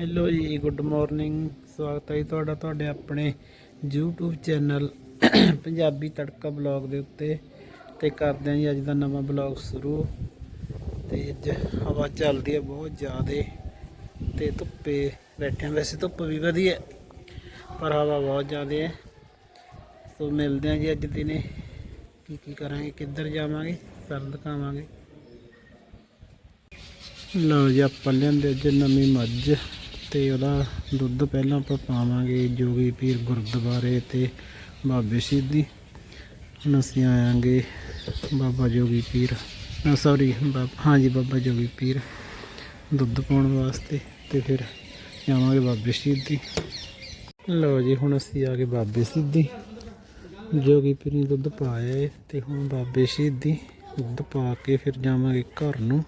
Hello ਜੀ, good morning. ਸਵਾਗਤ ਹੈ ਜੀ ਤੁਹਾਡਾ, ਤੁਹਾਡੇ ਆਪਣੇ YouTube ਚੈਨਲ ਪੰਜਾਬੀ ਤੜਕਾ ਬਲੌਗ ਦੇ ਉੱਤੇ। ਤੇ ਕਰਦੇ ਹਾਂ ਜੀ, ਅੱਜ ਦਾ ਨਵਾਂ ਬਲੌਗ ਸ਼ੁਰੂ। ਤੇ ਅੱਜ ਹਵਾ ਚੱਲਦੀ ਹੈ ਬਹੁਤ ਜ਼ਿਆਦੇ ਤੇ ਧੁੱਪੇ ਬੈਠੇ ਹਾਂ। ਵੈਸੇ ਧੁੱਪ ਵੀ ਵਧੀਆ ਪਰ ਹਵਾ ਬਹੁਤ ਜ਼ਿਆਦੇ ਹੈ। ਸੋ ਮਿਲਦੇ ਹਾਂ ਜੀ ਅੱਜ ਦਿਨੇ। ਕੀ ਕੀ ਕਰਾਂਗੇ, ਕਿੱਧਰ ਜਾਵਾਂਗੇ, ਸਰ ਦਿਖਾਵਾਂਗੇ। ਲਓ ਜੀ, ਆਪਾਂ ਲਿਆਂਦੇ ਅੱਜ ਨਵੀਂ ਮੱਝ। ਤੇ ਉਹਦਾ ਦੁੱਧ ਪਹਿਲਾਂ ਆਪਾਂ ਪਾਵਾਂਗੇ ਜੋਗੀ ਪੀਰ ਗੁਰਦੁਆਰੇ ਤੇ ਬਾਬੇ ਸਿੱਧੀ ਹੁਣ ਅਸੀਂ ਆਵਾਂਗੇ ਬਾਬਾ ਜੋਗੀ ਪੀਰ ਨਾ ਸੌਰੀ ਹਾਂਜੀ, ਬਾਬਾ ਜੋਗੀ ਪੀਰ ਦੁੱਧ ਪਾਉਣ ਵਾਸਤੇ ਤੇ ਫਿਰ ਜਾਵਾਂਗੇ ਬਾਬੇ ਸਿੱਧੀ ਲਓ ਜੀ, ਹੁਣ ਅਸੀਂ ਆ ਗਏ ਬਾਬੇ ਸਿੱਧੀ ਜੋਗੀ ਪੀਰ ਨੇ ਦੁੱਧ ਪਾਇਆ ਏ ਤੇ ਹੁਣ ਬਾਬੇ ਸਿੱਧੀ ਦੁੱਧ ਪਾ ਕੇ ਫਿਰ ਜਾਵਾਂਗੇ ਘਰ ਨੂੰ।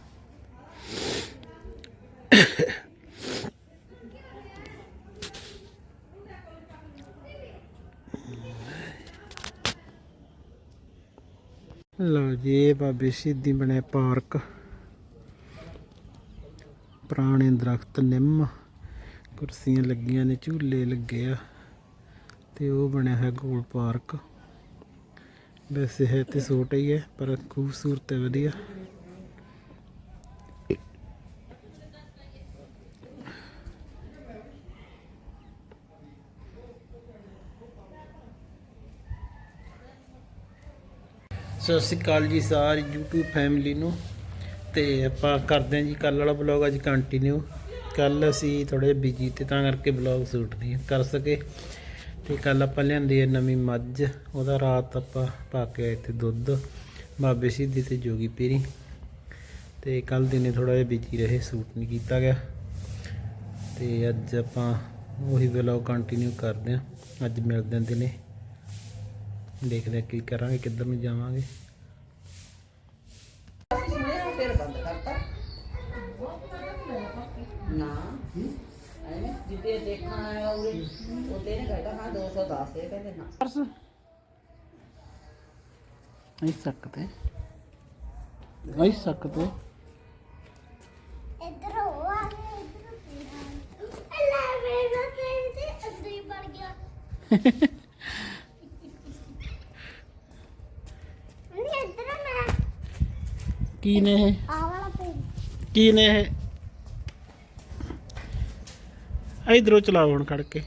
ਲਓ ਜੀ, ਇਹ ਬਾਬੇ ਸਿੱਧੀ ਬਣਿਆ ਪਾਰਕ। ਪੁਰਾਣੇ ਦਰਖਤ, ਨਿੰਮ, ਕੁਰਸੀਆਂ ਲੱਗੀਆਂ ਨੇ, ਝੂਲੇ ਲੱਗੇ ਆ ਤੇ ਉਹ ਬਣਿਆ ਹੈ ਗੋਲ ਪਾਰਕ। ਵੈਸੇ ਹੈ ਤੇ ਛੋਟਾ ਹੀ ਹੈ, ਪਰ ਖੂਬਸੂਰਤ ਹੈ, ਵਧੀਆ। ਸਤਿ ਸ਼੍ਰੀ ਅਕਾਲ ਜੀ ਸਾਰੀ YouTube ਫੈਮਿਲੀ ਨੂੰ। ਤੇ ਆਪਾਂ ਕਰਦੇ ਹਾਂ ਜੀ ਕੱਲ ਵਾਲਾ ਬਲੌਗ ਅੱਜ ਕੰਟੀਨਿਊ ਕੱਲ ਅਸੀਂ ਥੋੜੇ ਬਿਜ਼ੀ ਤੇ ਤਾਂ ਕਰਕੇ ਬਲੌਗ ਸ਼ੂਟ ਨਹੀਂ ਕਰ ਸਕੇ। ਤੇ ਕੱਲ ਆਪਾਂ ਲਿਆਂਦੀ ਹੈ ਨਵੀਂ ਮੱਝ, ਉਹਦਾ ਰਾਤ ਆਪਾਂ ਪਾ ਕੇ ਆਏ ਤੇ ਦੁੱਧ, ਬਾਬੇ ਸਿੱਧੀ ਤੇ ਜੋਗੀ ਪੀਰੀ। ਤੇ ਕੱਲ ਦਿਨੇ ਥੋੜਾ ਜਿਹਾ ਬਿਜ਼ੀ ਰਹੇ ਸ਼ੂਟ ਨਹੀਂ ਕੀਤਾ ਗਿਆ। ਤੇ ਅੱਜ ਆਪਾਂ ਉਹੀ ਬਲੌਗ ਕੰਟੀਨਿਊ ਕਰਦੇ ਹਾਂ। ਅੱਜ ਮਿਲਦੇ ਦਿਨੇ। ਦੇਖਦੇ ਹਾਂ ਕੀ ਕਰਾਂਗੇ ਕਿੱਧਰ ਨੂੰ ਜਾਵਾਂਗੇ। ਫਿਰ ਬੰਦ ਕਰਤਾ ਨਾ। ਐਵੇਂ ਜਿੱਦੇ ਦੇਖਣ ਆਇਆ ਉਹਦੇ ਉਹਦੇ ਨੇ ਕਹਿੰਦਾ ਹਾਂ 210 ਇਹ ਕਹਿੰਦੇ ਨਾ। ਪਰਸ। ਨਹੀਂ ਸਕਦੇ ਨਹੀਂ ਸਕਦੇ ਇੱਧਰ ਹੋ ਆ ਇੱਧਰ ਅੱਲਾ ਮੇਰਾ ਤੇ ਅੰਦਰ ਹੀ ਵੜ ਗਿਆ ਨਹੀਂ ਇੱਧਰ ਮੈਂ ਕੀ ਨੇ ਇਹ? ਆ ਵਾਲਾ ਪੇੜ ਕੀ ਨੇ ਇਹ? ਇਧਰੋਂ ਚਲਾਓ ਹੁਣ ਖੜ ਕੇ।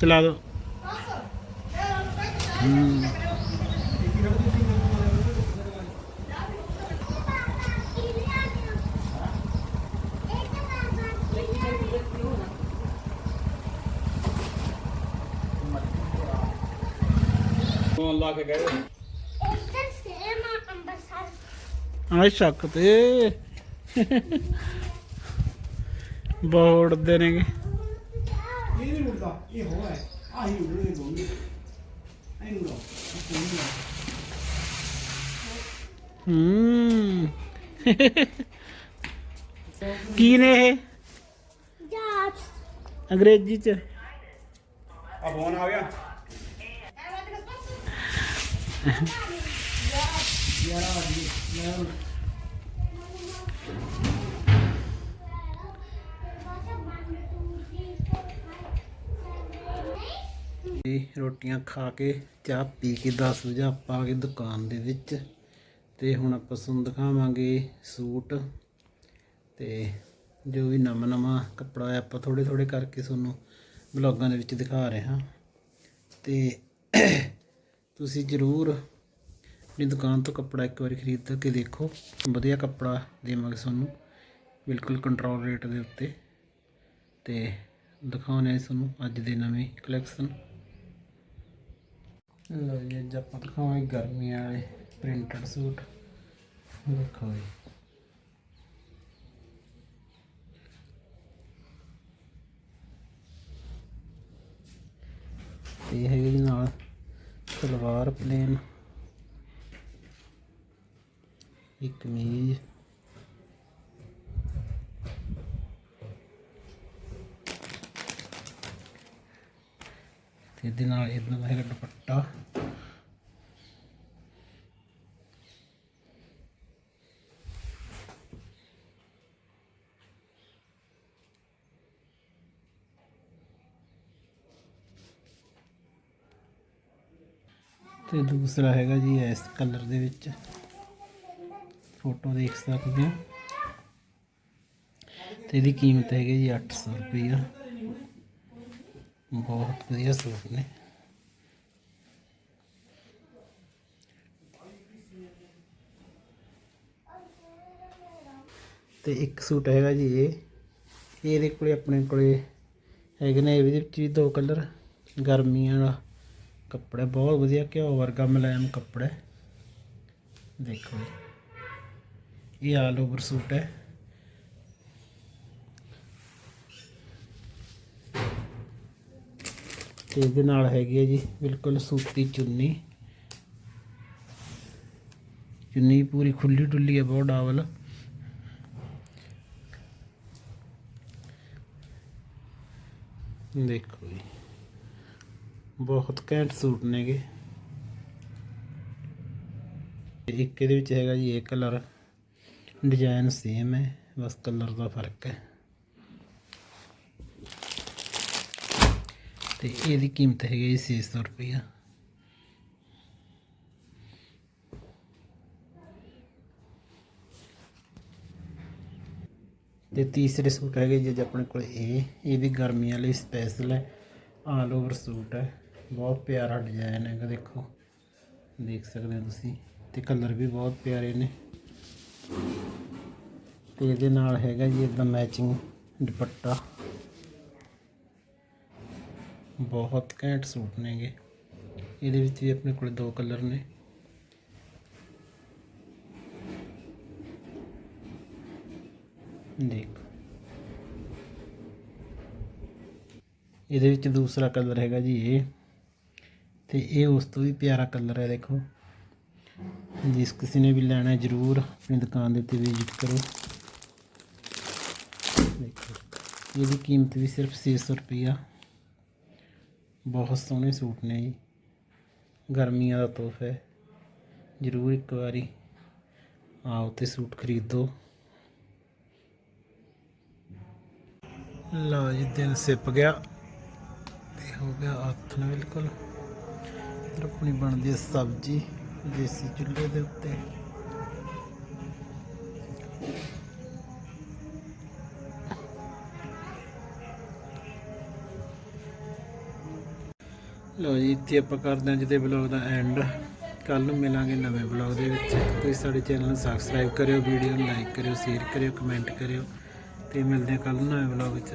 ਚਲਾ ਦੋ। ਇੱਧਰ ਸੇਮ ਅੰਬਰਸਰ ਆ ਸਕਦੇ ਬਹੁਤ ਉੜਦੇ ਨੇਗੇ। ਇਹ ਨਹੀਂ ਉੜਦਾ ਇਹ ਹੋ ਹੈ। ਆਹੀ ਉੜਨੇ ਦੋਨੇ। ਐਨੂੰ ਲਓ ਹੂੰ। ਕੀ ਨੇ ਇਹ? ਜਾਤ। ਅੰਗਰੇਜ਼ੀ ਚ। ਆ ਫੋਨ ਆ ਗਿਆ। ਇਹ ਰੋਟੀਆਂ ਖਾ ਕੇ, ਚਾਹ ਪੀ ਕੇ 10 ਵਜੇ ਆਪਾਂ ਆ ਗਏ ਦੁਕਾਨ ਦੇ ਵਿੱਚ। ਤੇ ਹੁਣ ਆਪਾਂ ਤੁਹਾਨੂੰ ਦਿਖਾਵਾਂਗੇ ਸੂਟ। ਤੇ ਜੋ ਵੀ ਨਵਾਂ ਨਵਾਂ ਕੱਪੜਾ ਹੈ ਆਪਾਂ ਥੋੜੇ ਥੋੜੇ ਕਰਕੇ ਤੁਹਾਨੂੰ ਬਲੌਗਾਂ ਦੇ ਵਿੱਚ ਦਿਖਾ ਰਹੇ ਹਾਂ। ਤੇ ਤੁਸੀਂ ਜ਼ਰੂਰ ਆਪਣੀ ਦੁਕਾਨ ਤੋਂ ਕੱਪੜਾ ਇੱਕ ਵਾਰੀ ਖਰੀਦ ਕੇ ਦੇਖੋ। ਵਧੀਆ ਕੱਪੜਾ ਦੇਵਾਂਗੇ ਤੁਹਾਨੂੰ। ਬਿਲਕੁਲ ਕੰਟਰੋਲ ਰੇਟ ਦੇ ਉੱਤੇ। ਤੇ ਦਿਖਾਉਂਦੇ ਹਾਂ ਤੁਹਾਨੂੰ ਅੱਜ ਦੇ ਨਵੇਂ ਕਲੈਕਸ਼ਨ ਲਓ ਜੀ, ਅੱਜ ਆਪਾਂ ਦਿਖਾਵਾਂਗੇ ਗਰਮੀਆਂ ਵਾਲੇ ਪ੍ਰਿੰਟਡ ਸੂਟ ਦੇਖੋ ਜੀ। ਤੇ ਹੈਗੇ ਜੀ ਨਾਲ ਸਲਵਾਰ ਪਲੇਨ ਇਹ ਕਮੀਜ਼ ਤੇ ਇਹਦੇ ਨਾਲ ਇਦਾਂ ਦਾ ਹੈਗਾ ਦੁਪੱਟਾ। ਤੇ ਦੂਸਰਾ ਹੈਗਾ ਜੀ ਇਸ ਕਲਰ ਦੇ ਵਿੱਚ। ਫੋਟੋ ਦੇਖ ਸਕਦੇ ਹੋ। ਤੇ ਇਹਦੀ ਕੀਮਤ ਹੈਗੀ ਜੀ 800 ਰੁਪਈਆ। ਬਹੁਤ ਵਧੀਆ ਸੂਟ ਨੇ। ਤੇ ਇੱਕ ਸੂਟ ਹੈਗਾ ਜੀ ਇਹ। ਇਹਦੇ ਕੋਲੇ ਆਪਣੇ ਕੋਲੇ ਹੈਗੇ ਨੇ ਇਹਦੇ ਵਿੱਚ ਵੀ ਦੋ ਕਲਰ। ਗਰਮੀਆਂ ਵਾਲਾ ਕੱਪੜਾ, ਬਹੁਤ ਵਧੀਆ ਘਿਓ ਵਰਗਾ ਮੁਲਾਇਮ ਕੱਪੜਾ। ਦੇਖੋ ਜੀ। ਇਹ ਆਲ ਓਵਰ ਸੂਟ ਹੈ। ਤੇ ਇਹਦੇ ਨਾਲ ਹੈਗੀ ਹੈ ਜੀ ਬਿਲਕੁਲ ਸੂਤੀ ਚੁੰਨੀ। ਚੁੰਨੀ ਪੂਰੀ ਖੁੱਲੀ ਡੁੱਲੀ ਹੈ, ਬਹੁਤ ਡਾਵਲ। ਦੇਖੋ ਜੀ, ਬਹੁਤ ਘੈਂਟ ਸੂਟ ਨੇਗੇ ਇੱਕ ਇਹਦੇ ਵਿੱਚ ਹੈਗਾ ਜੀ ਇਹ ਕਲਰ। ਡਿਜ਼ਾਈਨ ਸੇਮ ਹੈ ਬਸ ਕਲਰ ਦਾ ਫ਼ਰਕ ਹੈ ਤੇ ਇਹਦੀ ਕੀਮਤ ਹੈਗੀ ਜੀ 600 ਰੁਪਈਆ ਤੇ ਤੀਸਰੇ ਸੂਟ ਹੈਗੇ ਜੀ ਆਪਣੇ ਕੋਲ ਇਹ ਇਹ ਵੀ ਗਰਮੀਆਂ ਲਈ ਸਪੈਸ਼ਲ ਹੈ ਆਲ ਓਵਰ ਸੂਟ ਹੈ ਬਹੁਤ ਪਿਆਰਾ ਡਿਜ਼ਾਈਨ ਹੈਗਾ ਦੇਖੋ ਦੇਖ ਸਕਦੇ ਹੋ ਤੁਸੀਂ ਤੇ ਕਲਰ ਵੀ ਬਹੁਤ ਪਿਆਰੇ ਨੇ ਤੇ ਇਹਦੇ ਨਾਲ ਹੈਗਾ ਜੀ ਇਦਾਂ ਮੈਚਿੰਗ ਦੁਪੱਟਾ। ਬਹੁਤ ਘੈਂਟ ਸੂਟ ਨੇਗੇ ਇਹਦੇ ਵਿੱਚ ਵੀ ਆਪਣੇ ਕੋਲ ਦੋ ਕਲਰ ਨੇ। ਦੇਖ। ਇਹਦੇ ਵਿੱਚ ਦੂਸਰਾ ਕਲਰ ਹੈਗਾ ਜੀ ਇਹ। ਤੇ ਇਹ ਉਸ ਤੋਂ ਵੀ ਪਿਆਰਾ ਕਲਰ ਹੈ ਦੇਖੋ। ਜਿਸ ਕਿਸੇ ਨੇ ਵੀ ਲੈਣਾ ਹੈ, ਜਰੂਰ ਆਪਣੀ ਦੁਕਾਨ ਦੇ ਉੱਤੇ ਵਿਜ਼ਿਟ ਕਰੋ। ਦੇਖੋ, ਇਹਦੀ ਕੀਮਤ ਵੀ ਸਿਰਫ 600 ਰੁਪਈਆ। ਬਹੁਤ ਸੋਹਣੇ ਸੂਟ ਨੇ ਜੀ। ਗਰਮੀਆਂ ਦਾ ਤੋਹਫਾ ਹੈ। ਜਰੂਰ ਇੱਕ ਵਾਰੀ ਆਓ ਤੇ ਸੂਟ ਖਰੀਦੋ। ਲਓ ਜੀ, ਦਿਨ ਸਿਪ ਗਿਆ ਤੇ ਹੋ ਗਿਆ ਆਥਣ ਬਿਲਕੁਲ। ਇੱਧਰ ਆਪਣੀ ਬਣਦੀ ਹੈ ਸਬਜ਼ੀ। ਦੇਸੀ ਚੁੱਲ੍ਹੇ ਦੇ ਉੱਤੇ। ਲਓ ਜੀ, ਇੱਥੇ ਆਪਾਂ ਕਰਦੇ ਹਾਂ ਅੱਜ ਦੇ ਬਲੌਗ ਦਾ ਐਂਡ ਕੱਲ ਨੂੰ ਮਿਲਾਂਗੇ ਨਵੇਂ ਬਲੌਗ ਦੇ ਵਿੱਚ। ਤੁਸੀਂ ਸਾਡੇ ਚੈਨਲ ਨੂੰ ਸਬਸਕ੍ਰਾਈਬ ਕਰਿਓ ਵੀਡੀਓ ਨੂੰ ਲਾਈਕ ਕਰਿਓ ਸ਼ੇਅਰ ਕਰਿਓ ਕਮੈਂਟ ਕਰਿਓ। ਤੇ ਮਿਲਦੇ ਹਾਂ ਕੱਲ ਨੂੰ ਨਵੇਂ ਬਲੌਗ ਵਿੱਚ।